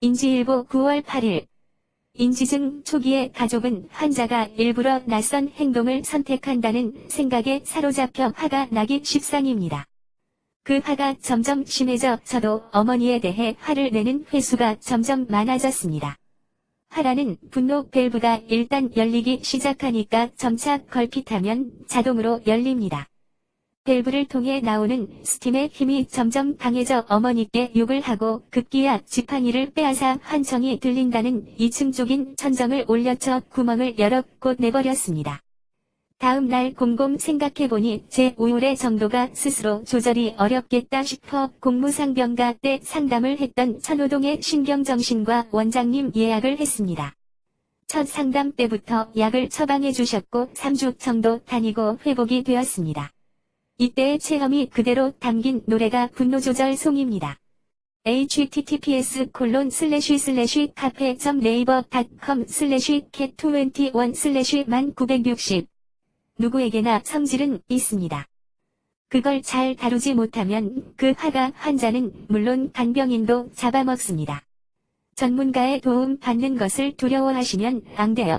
인지일보 9월 8일 인지증 초기에 가족은 환자가 일부러 낯선 행동을 선택한다는 생각에 사로잡혀 화가 나기 십상입니다. 그 화가 점점 심해져 저도 어머니에 대해 화를 내는 횟수가 점점 많아졌습니다. 화라는 분노 밸브가 일단 열리기 시작하니까 점차 걸핏하면 자동으로 열립니다. 밸브를 통해 나오는 스팀의 힘이 점점 강해져 어머니께 욕을 하고 급기야 지팡이를 빼앗아 환청이 들린다는 이층적인 천정을 올려쳐 구멍을 여러 곳 내버렸습니다. 다음 날 곰곰 생각해보니 제 우울의 정도가 스스로 조절이 어렵겠다 싶어 공무상병가 때 상담을 했던 천호동의 신경정신과 원장님 예약을 했습니다. 첫 상담 때부터 약을 처방해 주셨고 3주 정도 다니고 회복이 되었습니다. 이때의 체험이 그대로 담긴 노래가 분노조절 송입니다. https 콜론 슬래시 슬래시 카페.네이버.com 슬래시 cat21 슬래시 만 960 누구에게나 성질은 있습니다. 그걸 잘 다루지 못하면 그 화가 환자는 물론 간병인도 잡아먹습니다. 전문가의 도움 받는 것을 두려워하시면 안 돼요.